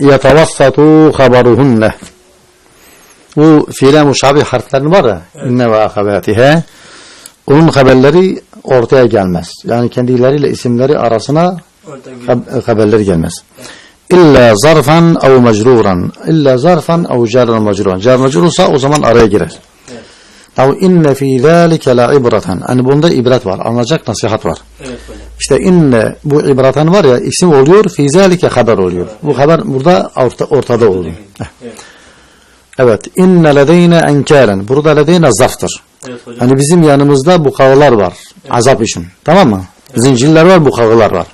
yetevassatu haberuhunne. Bu fiile muşabih harflerin var ya. İnne ve akabatihe. Onun haberleri ortaya gelmez. Yani kendileriyle isimleri arasına hab- haberleri gelmez. İlla zarfan ev mecruran. İlla zarfan ev carran mecruran. Car mecrur olsa o zaman araya girer. Evet. Tabi inne fi zâlike la ibratan. Hani bunda ibret var. Anlayacak nasihat var. Evet hocam. İşte inne bu ibratan var ya isim oluyor. Fi zâlike haber oluyor. Bu haber burada orta, ortada oluyor. Evet. Evet. İnne ledeyne enkâlen. Burada ledeyne zarftır. Evet hocam. Hani bizim yanımızda bu kavgalar var. Azap için. Tamam mı? Zincirler var, bu kavgalar var.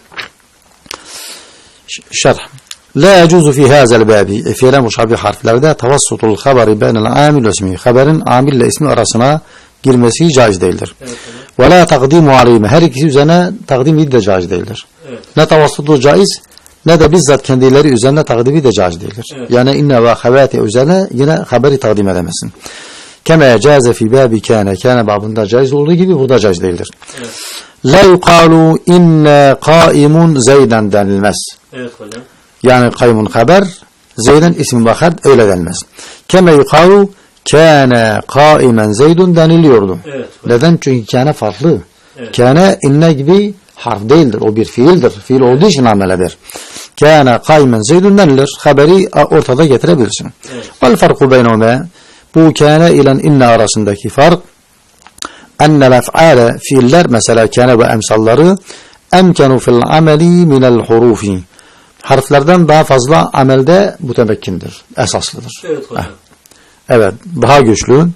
Şerh. La yecuzu fi hazel babi. Fiile muşabih harflerde tavassutul haberi beynel amil ve ismi. Haberin amille ismi arasına girmesi caiz değildir. Evet hocam. Ve la takdimu aleyhime. Her ikisi üzerine takdim de caiz değildir. Evet. Ne tavassutu caiz ne de bizzat kendileri üzerine takdimi de caiz değildir. Evet. Yani inne ve havati üzerine yine haberi takdim edemezsin. Keme caze fi babi kâne. Kâne babında caiz olduğu gibi burada caiz değildir. Evet. La yukalu inne kaimun zeyden denilmez. Evet hocam. Yani kaymun haber, zeyden ismi bakar öyle denmez. Keme yukalu kâne kaimen zeydun deniliyordu. Evet. Neden? Çünkü kâne farklı. Evet. Kâne inne gibi harf değildir. O bir fiildir. Fiil olduğu için amel eder. Kâne kaimen zeydun denilir. Haberi ortada getirebilirsin. Evet. Vel farku beynome bu kâne ile inne arasındaki fark ennel ef'ale fiiller mesela kâne ve emsalları emkenu fil ameli minel hurufi harflerden daha fazla amelde mütemekkindir. Esaslıdır. Evet hocam. Evet, daha güçlü.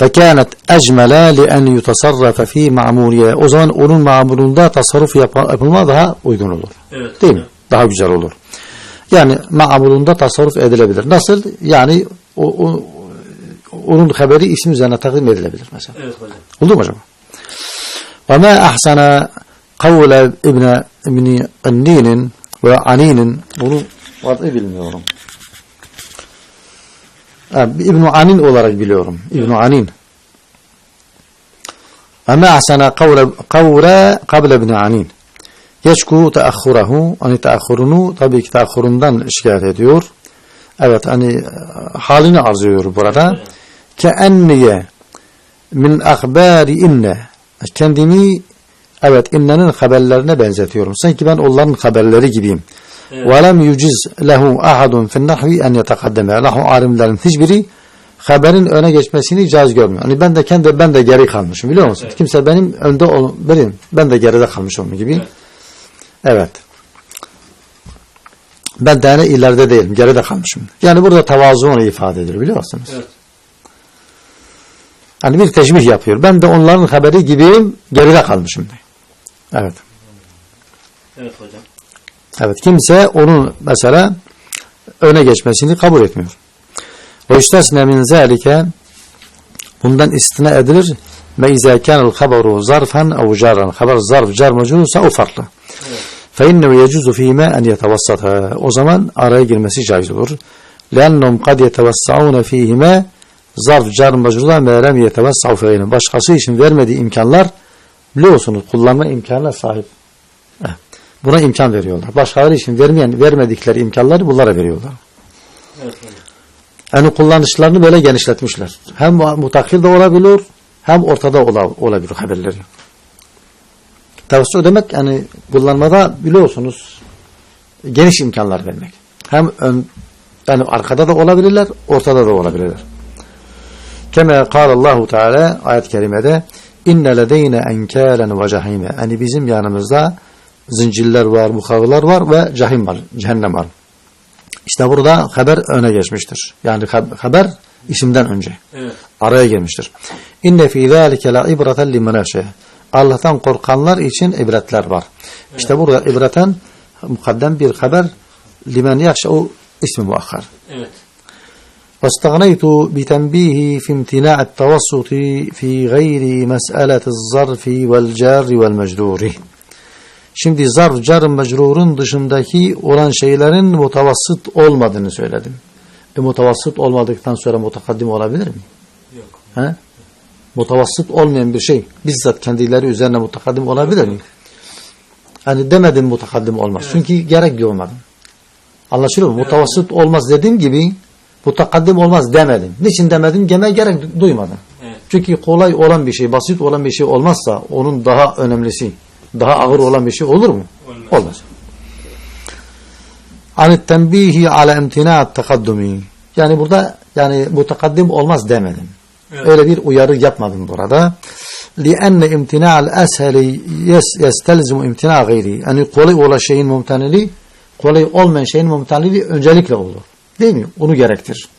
فَكَانَتْ اَجْمَلَ لِأَنْ يُتَصَرَّفَ ف۪ي مَعْمُولِيَ O zaman onun mamurunda tasarruf yap yapılma daha uygun olur. Evet Değil hocam. mi? Daha güzel olur. Yani mamurunda tasarruf edilebilir. Nasıl? Yani o, o, onun haberi isim üzerine takdim edilebilir mesela. Evet hocam. Oldu mu acaba? وَمَا أَحْسَنَ قَوْلَ İbn İbni Qanninin ve Anin'in bunu adı bilmiyorum. Yani ibn Anin olarak biliyorum. ibn Anin. Ama ahsana kavra kabla ibn Anin. Yeşku teahhurahu. Hani teahhurunu tabii ki teahhurundan şikayet ediyor. Evet hani halini arz ediyor burada. Ke enniye min ahbari inne. Kendimi evet innenin haberlerine benzetiyorum. Sanki ben onların haberleri gibiyim. Lem yuciz lehu ahadun fin nahvi en yetekaddeme. Lahu alimlerin hiçbiri haberin öne geçmesini caiz görmüyor. Hani ben de kendi ben de geri kalmışım biliyor musun? Evet. Kimse benim önde ol, benim ben de geride kalmışım gibi. Evet. Evet. Ben de yani ileride değilim, geride kalmışım. Yani burada tevazu onu ifade ediyor biliyor musunuz? Evet. Hani bir teşbih yapıyor. Ben de onların haberi gibiyim, geride kalmışım diyor. Evet. Evet hocam. Evet kimse onun mesela öne geçmesini kabul etmiyor. Ve üstesne min zelike bundan istina edilir ve izâ kânel haberu zarfen ev caran. Haber zarf car mecunsa o farklı. Evet. Fe innehu yecuzu fîme en yetevassata. O zaman araya girmesi caiz olur. Lennum kad yetevassaune fîhime zarf car mecruda merem yetevassav fîhine. Başkası için vermediği imkanlar biliyorsunuz kullanma imkanına sahip. Buna imkan veriyorlar. Başkaları için vermeyen, vermedikleri imkanları bunlara veriyorlar. Evet. Yani kullanışlarını böyle genişletmişler. Hem mutakil de olabilir, hem ortada ola, olabilir haberleri. Tavsiye demek yani kullanmada biliyorsunuz geniş imkanlar vermek. Hem ön, yani arkada da olabilirler, ortada da olabilirler. Keme Allahu Teala ayet-i kerimede inne ledeyne enkâlen ve cehîme. Yani bizim yanımızda zincirler var, bukavılar var ve cehim var, cehennem var. İşte burada haber öne geçmiştir. Yani hab- haber isimden önce Evet. araya girmiştir. İnne fî zâlike la ibreten limen. Allah'tan korkanlar için ibretler var. İşte burada ibreten mukaddem bir haber limen yakşe o ismi muakhar. Evet. واستغنيت بتنبيه في امتناع التوسط في غير مسألة الظرف والجار والمجرور. Şimdi zarf, car, mecrurun dışındaki olan şeylerin mutavassıt olmadığını söyledim. E mutavassıt olmadıktan sonra mutakaddim olabilir mi? Yok. He? Mutavassıt olmayan bir şey bizzat kendileri üzerine mutakaddim olabilir mi? Hani demedim mutakaddim olmaz. Çünkü gerek duymadım. Anlaşılıyor mu? Mutavasıt olmaz dediğim gibi mutakaddim olmaz demedim. Niçin demedim? Geme gerek duymadım. Evet. Çünkü kolay olan bir şey, basit olan bir şey olmazsa onun daha önemlisi, daha ağır olan bir şey olur mu? Olmaz. Olmaz. Anit tenbihi ala imtina'at takaddumi. Yani burada yani mutakaddim olmaz demedim. Evet. Öyle bir uyarı yapmadım burada. لِأَنَّ اِمْتِنَاءَ الْأَسْهَلِ يَسْتَلْزِمُ اِمْتِنَاءَ غَيْرِ Yani kolay olan şeyin mumtanili, kolay olmayan şeyin mumtanili öncelikle olur. Değil mi? Onu gerektirir.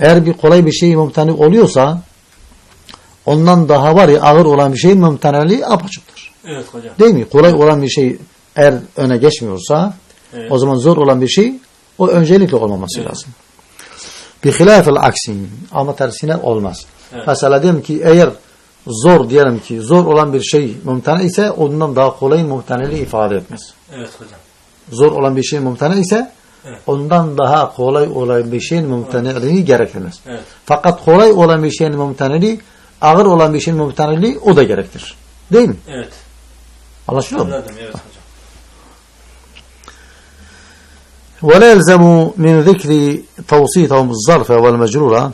Eğer bir kolay bir şey mumtani oluyorsa ondan daha var ya ağır olan bir şeyin mumtanili apaçıktır. Evet hocam. Değil mi? Kolay olan bir şey eğer öne geçmiyorsa Evet. o zaman zor olan bir şey o öncelikle olmaması Evet. lazım. Bir hilafel aksi ama tersine olmaz. Evet. Mesela diyelim ki eğer zor diyelim ki zor olan bir şey mumtana ise ondan daha kolay mumtaneli ifade etmez. Evet hocam. Zor olan bir şey mumtana ise Evet. ondan daha kolay olan bir şeyin mumtaneliği gerektirmez. Evet. Fakat kolay olan bir şeyin mumtaneliği ağır olan bir şeyin mumtaneliği o da gerektir. Değil mi? Evet. Anlaşılıyor mu? Anladım. Evet hocam. ولا يلزم من ذكر توسيطهم الظرف والمجرور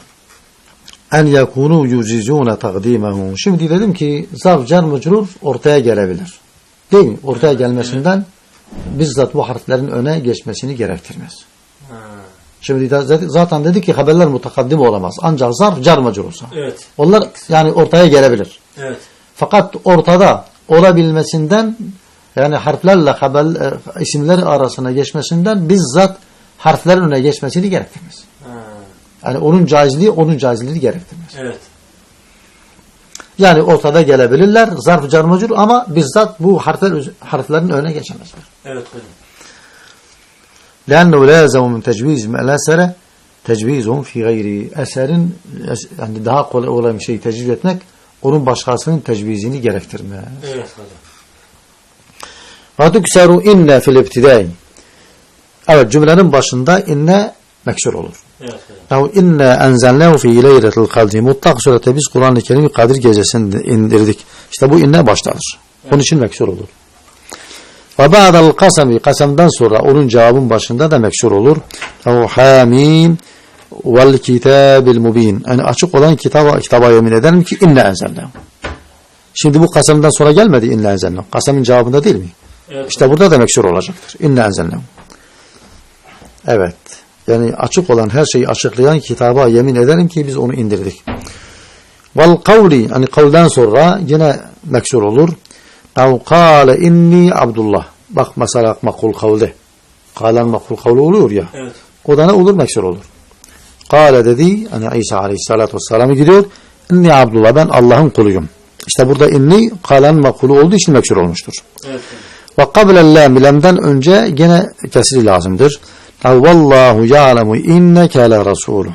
en yakunu yucizune takdimehu. Şimdi dedim ki zarf cer mecrur ortaya gelebilir. Değil mi? Ortaya gelmesinden bizzat bu harflerin öne geçmesini gerektirmez. Ha. Şimdi zaten dedi ki haberler mutakaddim olamaz. Ancak zarf mecrur olsa. Evet. Onlar yani ortaya gelebilir. Evet. Fakat ortada olabilmesinden yani harflerle haber, e, isimler arasına geçmesinden bizzat harflerin öne geçmesini gerektirmez. Ha. Yani onun caizliği onun caizliği gerektirmez. Evet. Yani ortada gelebilirler zarf carmacur ama bizzat bu harfler, harflerin öne geçemezler. Evet hocam. لأنه لا يلزم من تجويز ما الأسر tecvizun fi gayri eserin es- yani daha kolay olan bir şeyi tecviz etmek onun başkasının tecvizini gerektirmez. Evet hocam. Ve tükseru inne fil ibtidai. Evet cümlenin başında inne meksur olur. Evet hocam. Ya inne enzelnehu fi leyletil kadri. Mutlak surete biz Kur'an-ı Kerim'i Kadir gecesinde indirdik. İşte bu inne baştadır. Onun için meksur olur. Ve ba'dal kasami. Kasemden sonra onun cevabın başında da meksur olur. Ya hamim vel kitabil mubin. Yani açık olan kitaba, kitaba yemin ederim ki inne enzelnehu. Şimdi bu kasemden sonra gelmedi inne enzelnehu. Kasemin cevabında değil mi? Evet. İşte burada da meksur olacaktır. İnne enzelnehu. Evet. Yani açık olan her şeyi açıklayan kitaba yemin ederim ki biz onu indirdik. Vel kavli hani kavlden sonra yine meksur olur. Ev kâle inni abdullah. Bak mesela makul kavle. Kâlen makul kavle oluyor ya. Evet. O da ne olur? Meksur olur. Kâle dedi. Hani İsa aleyhissalatu vesselam'a gidiyor. İnni abdullah. Ben Allah'ın kuluyum. İşte burada inni kâlen makulu olduğu için meksur olmuştur. Evet. Ve kablel lam'dan önce gene kesri lazımdır. Vallahu ya'lemu inneke le rasulü.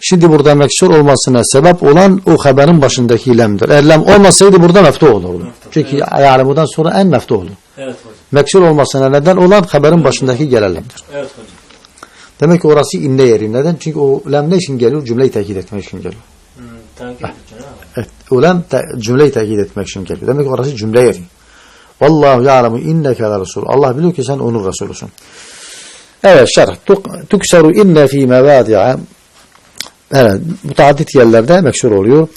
Şimdi burada meksur olmasına sebep olan o haberin başındaki lemdir. Eğer lem olmasaydı burada meftu olurdu. Meftu, Çünkü evet. ya'lemudan sonra en meftu olur. Evet hocam. Meksur olmasına neden olan haberin başındaki gelen lemdir. Evet hocam. Demek ki orası inne yeri. Neden? Çünkü o lem ne için geliyor? Cümleyi tekit etmek için geliyor. Hmm, takip ama. Evet. O lem te- cümleyi tekit etmek için geliyor. Demek ki orası cümle yeri. Vallahu ya'lemu inneke le rasul. Allah biliyor ki sen onun Resulüsün. Evet şerh. Tuk- Tukseru inne fi mevadi'a. Evet. Mutaaddit yerlerde meşhur oluyor.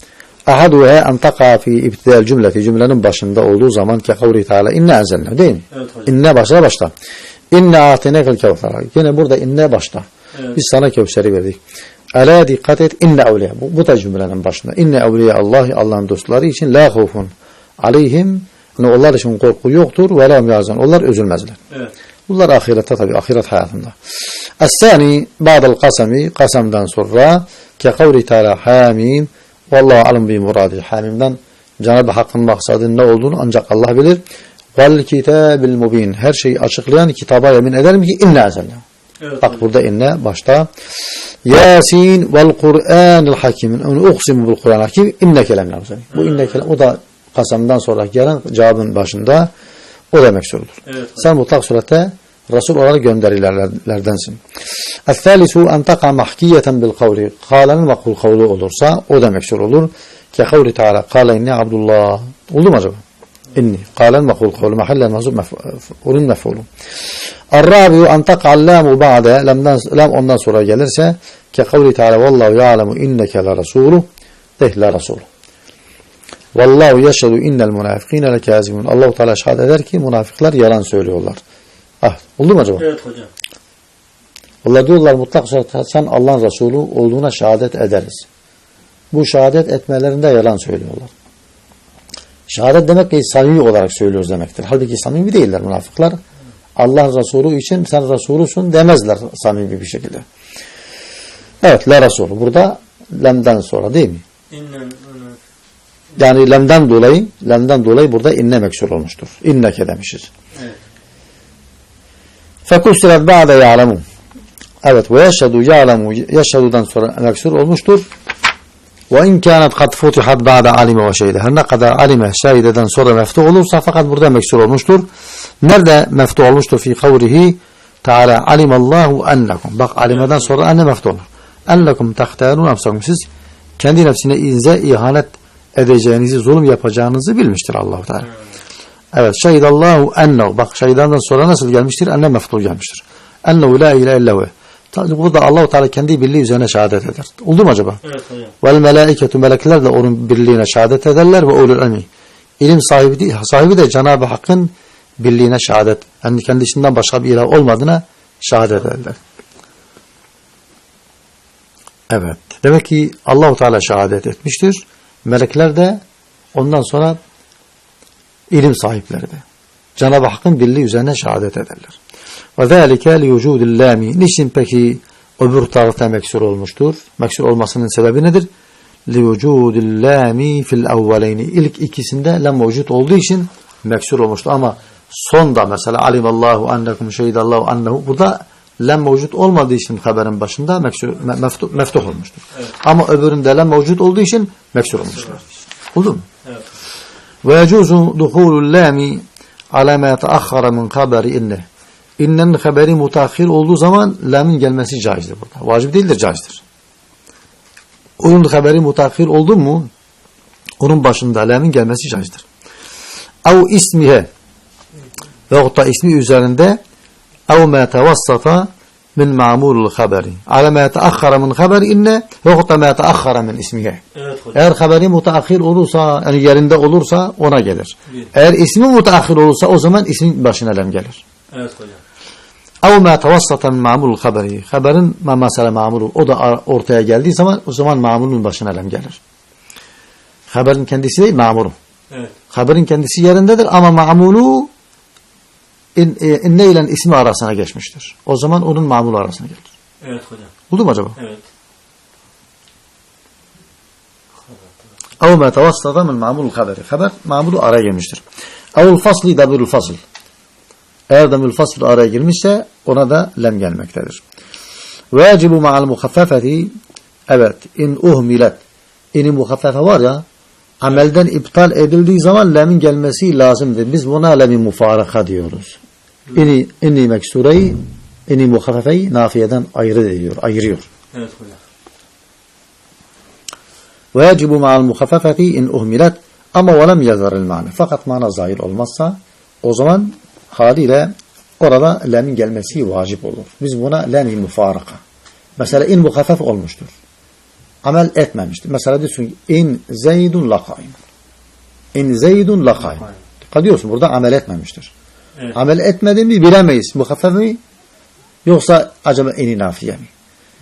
Ahaduha en taqa fi ibtidal cümleti. Cümlenin başında olduğu zaman ki kavli teala inne enzelne. Değil mi? Evet hocam. İnne başla başla. İnne atinekel kevser. Yine burada inne başla. Evet. Biz sana Kevser'i verdik. Ala dikkat et inne evliya. Bu, bu da cümlenin başında. İnne evliya Allah Allah'ın dostları için la khufun aleyhim. Yani onlar için korku yoktur ve la yazan. Onlar üzülmezler. Evet. Bunlar ahirette tabi ahiret hayatında. Es-sani ba'dal kasami kasamdan sonra ke kavli teala hamim vallahu alim bi muradi hamimden Cenab-ı Hakk'ın maksadının ne olduğunu ancak Allah bilir. Vel kitabil mubin her şeyi açıklayan kitaba yemin ederim ki inne enzelna. Evet Bak burada inne başta Yasin vel Kur'anil hakim. Onu uksimu bil Kur'an hakim lemin avzani. Bu inneke lem- o da kasamdan sonra gelen cevabın başında o demek zordur. Evet, Sen mutlak surette Resul olarak gönderilerdensin. El-thalisu en taqa mahkiyeten bil kavli. Kâlenin makul kavli olursa o demek şöyle olur. Ke kavli ta'ala kâle inni abdullah. Oldu mu acaba? İnni. Kâlen makul kavli. Mahallen mezub ulun mef'ulu. El-rabiu en taqa'l lamu ba'de. Lam ondan sonra gelirse. Ke kavli ta'ala vallahu ya'lemu inneke la rasuluh. Değil la rasuluh. Vallahu yeşhedü innel münafikine lekâzibun. Allahu Teala şahit eder ki münafıklar yalan söylüyorlar. Ah, oldu mu acaba? Evet hocam. Allah diyorlar mutlak sen Allah'ın Resulü olduğuna şehadet ederiz. Bu şehadet etmelerinde yalan söylüyorlar. Şehadet demek ki samimi olarak söylüyoruz demektir. Halbuki samimi değiller münafıklar. Allah Resulü için sen Resulüsün demezler samimi bir şekilde. Evet, la Resulü. Burada lemden sonra değil mi? İnnen Yani lemden dolayı, lemden dolayı burada inne meksur olmuştur. İnneke demişiz. Evet. Fekusiret ba'de ya'lemu. Evet ve yeşhedü ya'lemu yeşhedüden sonra meksur olmuştur. Ve in kânet kad futihat ba'de alime ve şeyde. Her ne kadar alime şahideden sonra meftu olursa fakat burada meksur olmuştur. Nerede meftu olmuştur? Fi kavrihi Teala alimallahu ennekum. Bak alimeden sonra enne meftu olur. Ennekum tahtarun nefsakum. Siz kendi nefsine inze ihanet edeceğinizi, zulüm yapacağınızı bilmiştir Allah-u Teala. Evet, şehidallahu ennehu. Bak şehidandan sonra nasıl gelmiştir? Enne meftul gelmiştir. Ennehu la ilahe illahu. Tabi burada Allah-u Teala kendi birliği üzerine şehadet eder. Oldu mu acaba? Evet hocam. Vel melaiketu melekler de onun birliğine şehadet ederler ve ulul ilmi. İlim sahibi, de- sahibi de Cenab-ı Hakk'ın birliğine şehadet. Yani kendisinden başka bir ilah olmadığına şehadet ederler. Evet. Demek ki Allahu Teala şehadet etmiştir. Melekler de ondan sonra ilim sahipleri de. Cenab-ı Hakk'ın birliği üzerine şehadet ederler. Ve zâlike li vücudil. Niçin peki öbür tarafta meksur olmuştur? Meksur olmasının sebebi nedir? Li vücudil fil evveleyni. İlk ikisinde lam mevcut olduğu için meksur olmuştur. Ama sonda mesela alimallahu annekum şehidallahu annehu burada lem mevcut olmadığı için haberin başında meftuh, meftuh olmuştur. Evet. Ama öbüründe lem mevcut olduğu için mefsur olmuştur. Oldu mu? Evet. Ve yecuzu duhulul lami ala ma teahhara min haberi inne. İnnenin haberi mutahhir olduğu zaman lemin gelmesi caizdir burada. Vacip değildir, caizdir. Onun haberi mutahhir oldu mu onun başında lemin gelmesi caizdir. Av ismihe veyahut da ismi üzerinde ev ma tevassata min ma'mulul haberi. Ala ma teakhara min haberi inne veyahut da ma teakhara min ismihe. Evet hocam. Eğer haberi mutaahhir olursa, yani yerinde olursa ona gelir. Bir. Eğer ismi mutaahhir olursa o zaman ismin başına lem gelir. Evet hocam. Ev ma tevassata min ma'mulul haberi. Haberin ma mesela ma'mulu o da ortaya geldiği zaman o zaman ma'mulun başına lem gelir. Haberin kendisi değil ma'mulun. Evet. Haberin kendisi yerindedir ama ma'mulu in, e, inne ile ismi arasına geçmiştir. O zaman onun ma'mulu arasına gelir. Evet hocam. Oldu mu acaba? Evet. Ev ma tevassata min ma'mulul haberi. Haber ma'mulu araya girmiştir. Evul fasli dabirul fasl. Eğer damül fasl araya girmişse ona da lem gelmektedir. Vacibu ma'al muhaffafeti evet in uhmilet ini muhaffafe var ya amelden iptal edildiği zaman lemin gelmesi lazımdır. Biz buna lemi mufaraka diyoruz. İni, inni meksureyi, inni muhafefeyi nafiyeden ayrı ediyor, ayırıyor. Evet hocam. Ve yecibu ma'al muhafefeti in uhmilet ama ve lem yazaril ma'ne. Fakat mana zahir olmazsa o zaman haliyle orada lemin gelmesi vacip olur. Biz buna lemi mufaraka. Mesela in muhafef olmuştur. Amel etmemiştir. Mesela diyorsun ki in zeydun lakaim. In zeydun lakaim. Dikkat ediyorsun burada amel etmemiştir. Evet. Amel etmedi mi bilemeyiz. Muhaffef mi? Yoksa acaba ini nafiye mi?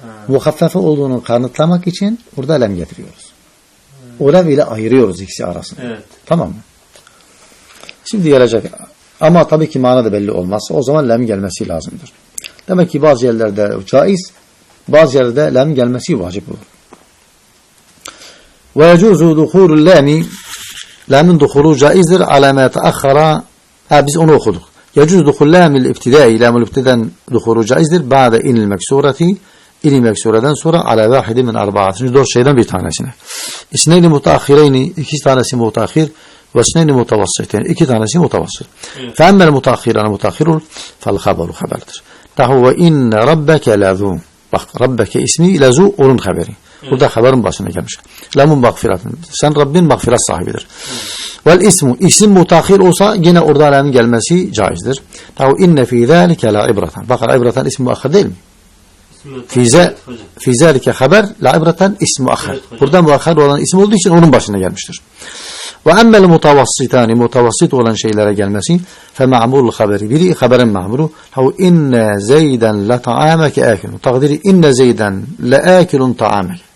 Ha. muhaffefe olduğunu kanıtlamak için burada lem getiriyoruz. O lem ile ayırıyoruz ikisi arasında. Evet. Tamam mı? Şimdi gelecek. Ama tabii ki mana da belli olmazsa o zaman lem gelmesi lazımdır. Demek ki bazı yerlerde caiz, bazı yerlerde lem gelmesi vacip olur. Ve yecuzu duhulul lami lamin duhulu caizdir ala ma teakhara ha biz onu okuduk. Yecuz duhul lamil ibtidai lamul ibtiden duhulu caizdir ba'de inil meksureti ili meksureden sonra ala vahidi min arba'at. Şimdi dört şeyden bir tanesine. İsneyni mutaahhireyni iki tanesi mutaahhir ve isneyni mutavassiteyn iki tanesi mutavassıt. Evet. Fe emmel mutaahhirana mutaahhirun fel haberu haberdir. Dahu haberi. Burada haberin başına gelmiş. Lemun mağfiratın. Sen Rabbin mağfiret sahibidir. Vel ismu. İsim mutahhir olsa yine orada lemin gelmesi caizdir. Tahu inne fi zâlike la ibratan. Bakın ibratan ismi muakhir değil mi? Evet fi zâlike haber la ibratan ismi muakhir. Evet. Burada muakhir olan isim olduğu için onun başına gelmiştir. Ve emmel mutavassitani mutavassit olan şeylere gelmesi fe ma'mul haberi biri haberin ma'mulu hav inne zeyden la ta'ameke akilun takdiri inne zeyden la akilun ta'ameke.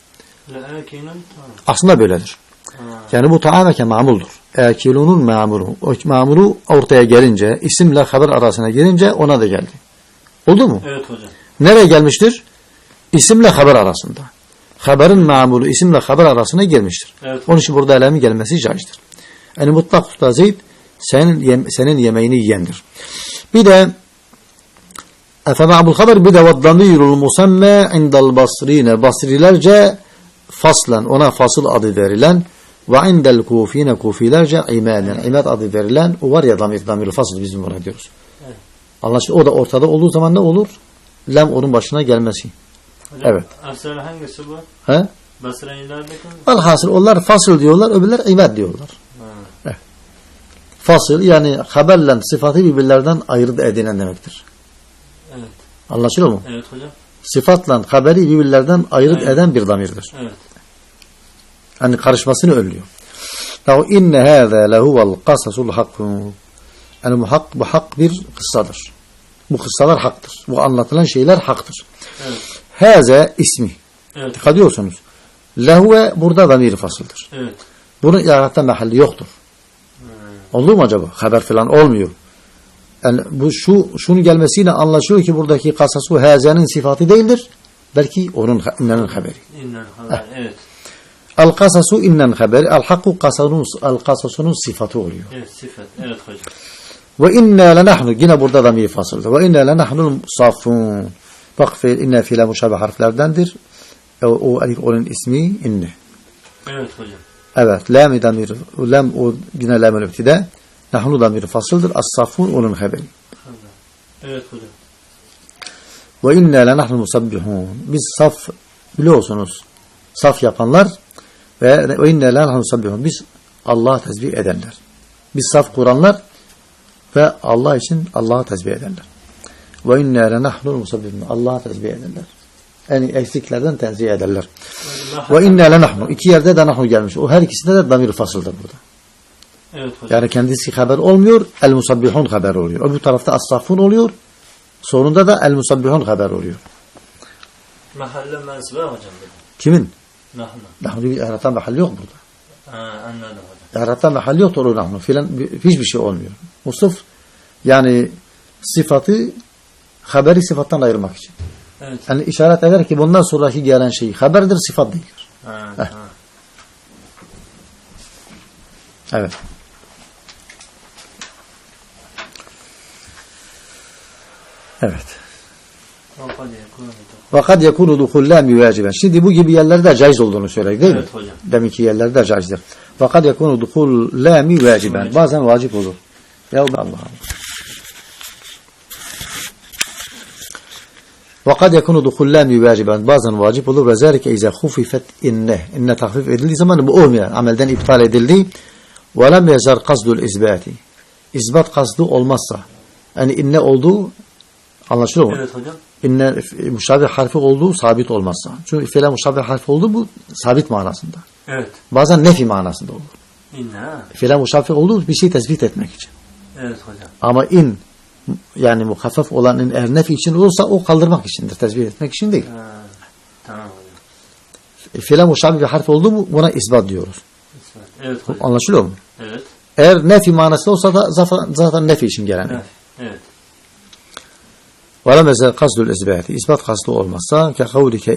Aslında böyledir. Yani bu ta'ameke ma'muldur. Akilunun ma'mulu. O ma'mulu ortaya gelince isimle haber arasına girince ona da geldi. Oldu mu? Evet hocam. Nereye gelmiştir? İsimle haber arasında. Haberin mamulu isimle haber arasına girmiştir. Evet. Onun için burada elemin gelmesi caizdir. Yani mutlak tuta Zeyd senin, yem- senin yemeğini yiyendir. Bir de efema'bul haber bir de vaddamirul musemme indal basrine basrilerce faslen ona fasıl adı verilen ve indel kufine kufilerce imaden imad adı verilen o var ya damir damir fasıl bizim buna diyoruz. Evet. Anlaşıldı. O da ortada olduğu zaman ne olur? Lem onun başına gelmesi. Hocam, Evet. Asıl hangisi bu? He? Basra'nilerdeki mi? Alhasıl onlar fasıl diyorlar, öbürler imad diyorlar. Ha. Fasıl yani haberle sıfatı birbirlerden ayırt edilen demektir. Evet. Anlaşılıyor mu? Evet hocam. Sıfatla haberi birbirlerden ayırt Evet. eden bir damirdir. Evet. Yani karışmasını önlüyor. Yahu inne hâzâ lehuvel kasasul hakkun. Yani bu hak, bu hak bir kıssadır. Bu kıssalar haktır. Bu anlatılan şeyler haktır. Evet. Hâze ismi. Evet. Dikkat ediyorsunuz. Lehve burada damir fasıldır. Evet. Bunun iharatta mahalli yoktur. Olur mu acaba? Haber falan olmuyor. Yani bu şu şunu gelmesiyle anlaşılıyor ki buradaki kasasu hazenin sıfatı değildir. Belki onun innenin haberi. İnnel haber. Evet. Al kasasu innen haberi. Al hakku kasanun al kasasunun sıfatı oluyor. Evet. Sıfat. Evet hocam. Ve inna lenahnu yine burada da bir fasıldır. Ve inna lenahnu safun. Bak fiil inne fiile muşabih harflerdendir. O, o elif onun ismi inne. Evet hocam. Evet, lam damir, lam o yine lam ibtida. Nahnu damir fasıldır. As-safun onun haberi. Haber. Evet hocam. Ve inna la nahnu musabbihun. Biz saf biliyorsunuz. Saf yapanlar ve ve inna la nahnu musabbihun. Biz Allah'a tesbih edenler. Biz saf kuranlar ve Allah için Allah'a tesbih edenler. Ve inna la nahnu musabbihun. Allah'a tesbih edenler. Yani eksiklerden tenzih ederler. Ve inna la nahnu. İki yerde de nahnu gelmiş. O her ikisinde de damir fasıldır burada. Evet hocam. Yani kendisi haber olmuyor, el musabbihun haber oluyor. Öbür tarafta as-safun oluyor. Sonunda da el musabbihun haber oluyor. Mahalle mensubu hocam. Kimin? Nahnu. Nahnu bir ihrata mahalli yok burada. Ha, anladım hocam. İhrata mahalli yoktur o nahnu filan bir- hiçbir şey olmuyor. Musaf yani sıfatı haberi sıfattan ayırmak için. Evet. Yani işaret eder ki bundan sonraki gelen şey haberdir, sıfat değildir. Ha, ha. Evet. Evet. Yakunu. Fakat yekunu duhullâmi vaciben. Şimdi bu gibi yerlerde caiz olduğunu söyledik değil mi? Evet hocam. Deminki yerlerde caizdir. Fakat yekunu duhullâmi vaciben. Bazen vacip olur. Ya Allah Allah. Fakat yekunu duhullâmi vaciben. Bazen vacip olur. Ve zâlike izâ hufifet inne. İnne tahfif edildiği zaman bu olmuyor. Amelden iptal edildi. Ve lem yazar kasdul izbâti. İzbat kasdı olmazsa. Yani inne olduğu anlaşılıyor mu? Evet hocam. İnne muşabih harfi olduğu sabit olmazsa. Çünkü fiile muşabih harfi olduğu bu sabit manasında. Evet. Bazen nefi manasında olur. İnne ha. Fiile muşabih olduğu bir şey tespit etmek için. Evet hocam. Ama in yani muhaffef olan in eğer nefi için olursa o kaldırmak içindir. Tespit etmek için değil. Ha. Tamam hocam. Fiile muşabih bir harf oldu mu buna isbat diyoruz. İsmet. Evet hocam. Anlaşılıyor mu? Evet. Eğer nefi manası olsa da zaten, zaten nefi için gelen. Evet. Evet. Ve mesela kasdül isbati. İsbat kasdı olmazsa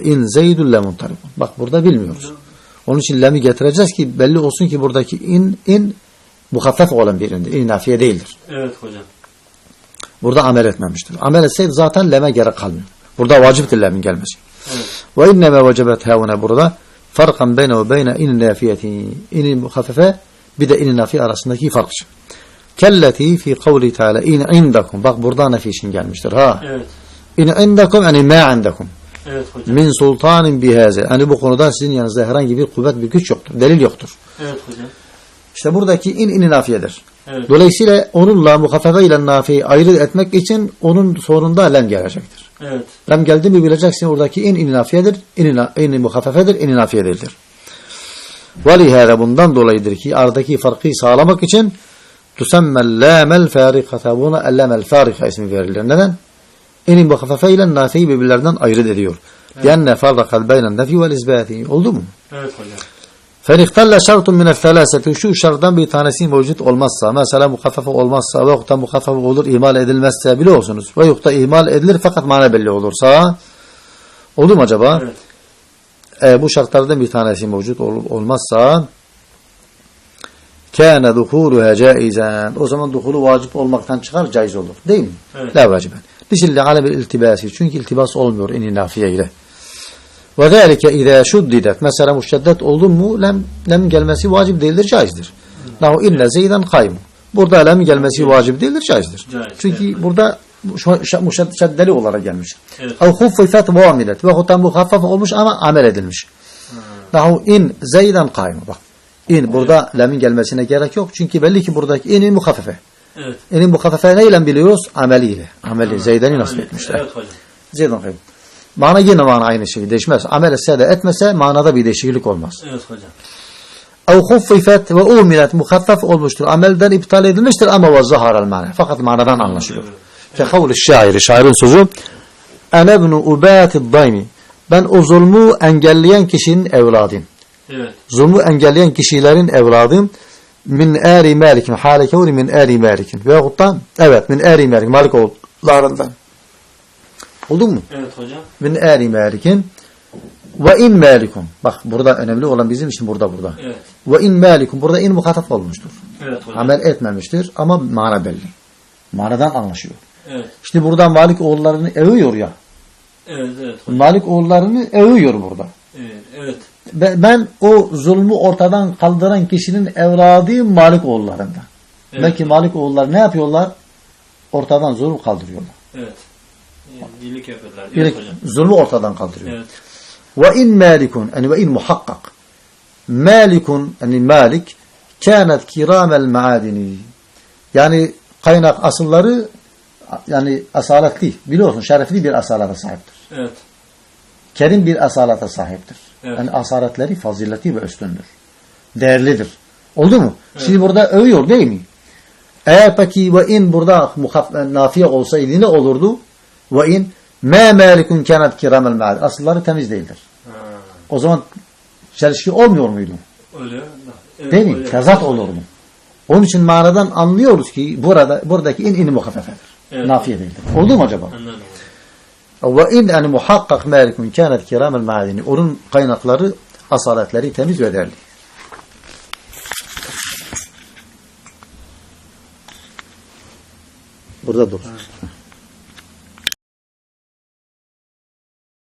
in zeydun le muntaribun. Bak burada bilmiyoruz. Onun için lemi getireceğiz ki belli olsun ki buradaki in in muhaffef olan bir indir. İn nafiye değildir. Evet hocam. Burada amel etmemiştir. Amel etseydi zaten leme gerek kalmıyor. Burada vaciptir lemin gelmesi. Evet. Ve inneme vecebet havune burada farkan beyne ve beyne in nafiyeti. İn muhaffefe bir de in nafiye arasındaki fark. Kelleti fi kavli teala in indakum. Bak burada nafi için gelmiştir. Ha. Evet. İn indakum yani ma indakum. Evet hocam. min sultanin bihaze. Yani bu konuda sizin yanınızda herhangi bir kuvvet bir güç yoktur. Delil yoktur. Evet hocam. İşte buradaki in in nafiyedir. Evet. Dolayısıyla onunla muhafafa ile nafiyi ayrı etmek için onun sonunda lem gelecektir. Evet. Lem geldi mi bileceksin oradaki in in nafiyedir, in in, in muhafafedir, in nafiye değildir. Velihâde bundan dolayıdır ki aradaki farkı sağlamak için tüsemmel lâmel fârikata buna ellemel fârika ismi verilir. Neden? İn muhafafa ile nafiyi birbirlerinden ayrı ediyor. Lenne farrakal beynen nefi vel izbâti. Oldu mu? Evet hocam. فَنِخْتَلَّ شَرْطٌ مِنَ الثَّلَاسَةِ Şu şarttan bir tanesi mevcut olmazsa, mesela mukaffafe olmazsa, ve yokta mukaffafe olur, ihmal edilmezse biliyorsunuz. Ve yokta ihmal edilir fakat mana belli olursa, olur mu acaba? Evet. E, bu şartlardan bir tanesi mevcut ol, olmazsa, kâne duhûruhe caizen. O zaman duhulu vacip olmaktan çıkar, caiz olur. Değil mi? Evet. La vaciben. Lisille alebil iltibasi. Çünkü iltibas olmuyor eni nafiye ile. Ve zâlike idâ şuddidet. Mesela müşeddet oldu mu lem, lem gelmesi vacip değildir, caizdir. Nahu inne zeyden kaymu. Burada lem gelmesi vacip değildir, caizdir. Caiz, Çünkü evet. burada müşeddeli olarak gelmiş. Evet. Ev huffifet vamilet. Veyahut da muhaffaf olmuş ama amel edilmiş. Nahu in zeyden kaymu. Bak İn burada lemin gelmesine gerek yok. Çünkü belli ki buradaki inin muhafefe. Evet. İnin muhafefe neyle biliyoruz? Ameliyle. Ameli. Zeyden'i nasip etmişler. Evet hocam. Zeydan kaym. Mana yine mana aynı şey değişmez. Amel etse de etmese manada bir değişiklik olmaz. Evet hocam. Ev huffifet ve umilet muhaffaf olmuştur. Amelden iptal edilmiştir ama ve zaharal mana. Fakat manadan anlaşılıyor. Fe kavli şairi, şairin sözü Ene ibnu ubâti daymi Ben o zulmü engelleyen kişinin evladıyım. Evet. Zulmü engelleyen kişilerin evladıyım. Min eri malikin. Hale kevri min eri malikin. Veyahut da evet min eri malikin. Malik oğullarından. Oldu mu? Evet hocam. Min eri malikin. Ve in malikun. Bak burada önemli olan bizim için burada burada. Evet. Ve in malikun. Burada in muhatap olmuştur. Evet hocam. Amel etmemiştir ama mana belli. Manadan anlaşıyor. Evet. İşte burada Malik oğullarını övüyor ya. Evet evet hocam. Malik oğullarını övüyor burada. Evet. Evet. Be- Ben o zulmü ortadan kaldıran kişinin evladıyım Malik oğullarında. Evet. Belki Malik oğulları ne yapıyorlar? Ortadan zulmü kaldırıyorlar. Evet. İyilik yapıyorlar. Evet İyilik- hocam. zulmü ortadan kaldırıyor. Evet. Ve in malikun yani ve in muhakkak. Malikun yani malik kânet kiramel maadini. Yani kaynak asılları yani asaletli. Biliyorsun şerefli bir asalete sahiptir. Evet. Kerim bir asalete sahiptir. Evet. Yani asaletleri fazileti ve üstündür. Değerlidir. Oldu mu? Şimdi burada övüyor değil mi? Eğer peki ve in burada muhaf, nafiye olsaydı ne olurdu? Ve in ma malikun kanat kiramel maad. Asılları temiz değildir. Ha. O zaman çelişki olmuyor muydu? Öyle. Evet, Değil mi? öyle. Tezat olurdu. Onun için manadan anlıyoruz ki burada buradaki in in muhaffefedir. Evet. Nafiye değildir. Oldu mu acaba? Anladım. Ve in yani muhakkak malikun kânet kiramel maadini. Onun kaynakları, asaletleri temiz ve değerli. Burada dur.